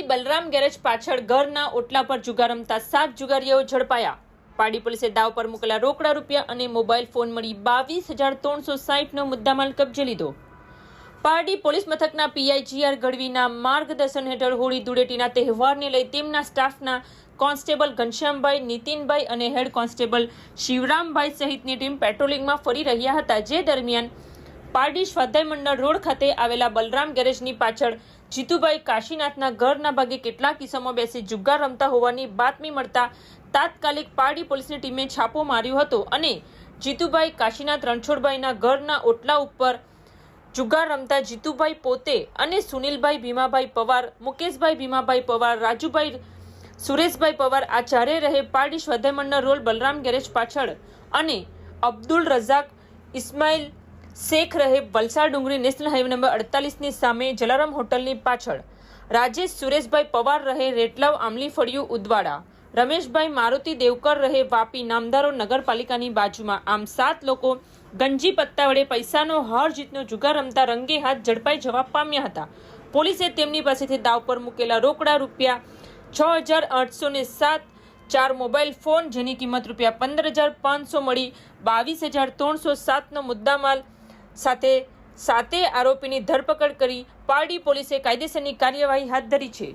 Pardi Balram garage પાછળ ઘરના ઓટલા પર જુગાર રમતા સાત જુગારીઓ ઝડપાયા. પાડી પોલીસે દાવ પર મોકલા રોકડા રૂપિયા અને મોબાઈલ ફોન મળી બાવીસ હજાર ત્રણસો સાહીઠનો મુદ્દામાલ કબજે લીધો. પારડી પોલીસ મથકના પીઆઈજીઆર ગઢવીના માર્ગદર્શન હેઠળ હોળી ધૂળેટીના તહેવારને લઈ તેમના સ્ટાફના કોન્સ્ટેબલ ઘનશ્યામભાઈ, નીતિનભાઈ અને હેડ કોન્સ્ટેબલ શિવરામભાઈ સહિતની ટીમ પેટ્રોલિંગમાં ફરી રહ્યા હતા. જે દરમિયાન પારડી સ્વાધ્યાય મંડળ રોડ ખાતે આવેલા બલરામ ગેરેજની પાછળ જીતુભાઈ કાશીનાથના ઘરના ભાગે કેટલાક કિસ્સામાં બેસી જુગાર રમતા હોવાની બાતમી મળતા તાત્કાલિક પારડી પોલીસની ટીમે છાપો માર્યો હતો અને જીતુભાઈ કાશીનાથ રણછોડભાઈના ઘરના ઓટલા ઉપર જુગાર રમતા જીતુભાઈ પોતે અને સુનિલભાઈ ભીમાભાઈ પવાર, મુકેશભાઈ ભીમાભાઈ પવાર, રાજુભાઈ સુરેશભાઈ પવાર આ ચારે રહે પારડી સ્વાધ્યાય રોલ બલરામ ગેરેજ પાછળ અને અબ્દુલ રઝાક, ઇસ્માઇલ શેખ રહે Valsad Dungri national highway number અડતાલીસની સામે જલારામ હોટલની પાછળ. રાજેશ સુરેશભાઈ પવાર રહે રેટલાવ આમલી ફળિયું ઉદવાડા. રમેશભાઈ મારુતિ દેવકર રહે વાપી નામદારો નગરપાલિકાની બાજુમાં. આમ સાત લોકો ગંજી પત્તા વડે પૈસાનો હાર જીતનો જુગાર રમતા રંગે હાથ ઝડપાઈ જવા પામ્યા હતા. પોલીસે તેમની પાસેથી દાવ પર મૂકેલા રોકડા રૂપિયા છ હજાર આઠસો ને સાત, ચાર મોબાઈલ ફોન જેની કિંમત રૂપિયા પંદર હજાર પાંચસો મળી, બાવીસ હજાર ત્રણસો સાતનો મુદ્દામાલ સાથે સાતે આરોપીની ધરપકડ કરી પારડી પોલીસે કાયદેસરની કાર્યવાહી હાથ ધરી છે.